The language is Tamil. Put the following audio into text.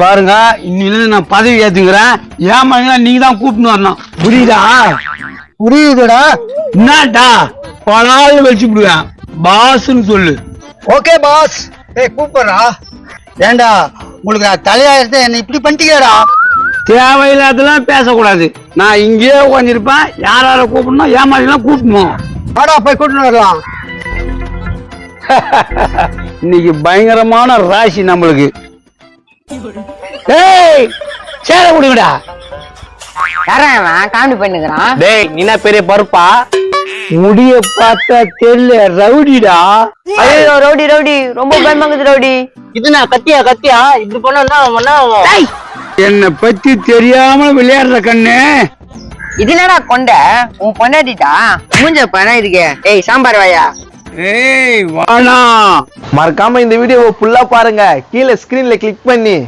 பாருங்க இன்னிலிருந்து நான் பதவி ஏத்துக்கிறேன். ஏன் மகன் நீங்க தான் கூப்பிட்டு வரணும். புரியுதா? புரியுதுடா. என்னடா? பலாவில் வச்சு விடுவேன். பாஸ்ன்னு சொல்லு. Okay boss. ஏய் கூப்பிடுறா. ஏண்டா உங்களுக்கு நான் தலையாயிரத்தை என்ன இப்படி பண்ணிட்டீங்கடா தேவையில்லாதெல்லாம் பேசக்கூடாது. நான் இங்கேயே உட்காந்துருப்பேன் யார் யாரை கூப்பிடணும் ஏமாதிரிலாம் கூப்பிடணும் வாடா போய் கூட்டிட்டு வரலாம். இன்னைக்கு பயங்கரமான ராசி நம்மளுக்கு. ஏய் சேர கொடுங்கடா யாரா அவன் காமெடி பண்ணுகிறான் டேய் நீ என்ன பெரிய பருப்பா? முடிய பார்த்தா தெரியல ரவுடிடா. ஐயோ ரவுடி ரவுடி. ரொம்ப பயமாங்குது ரவுடி. இது நான் கத்தியா கத்தியா? இப்படி பண்ணா என்ன டேய், என்னை பத்தி தெரியாம விளையாடுற கண்ணு. இது என்னடா கொண்ட? உன் பொண்டாட்டிட்டா மூஞ்ச பணம் இருக்கே ஏய் சாம்பார் வாயா. ஏய் வாணா மறக்காம இந்த வீடியோவை ஃபுல்லா பாருங்க. கீழே ஸ்கிரீன்ல கிளிக் பண்ணி.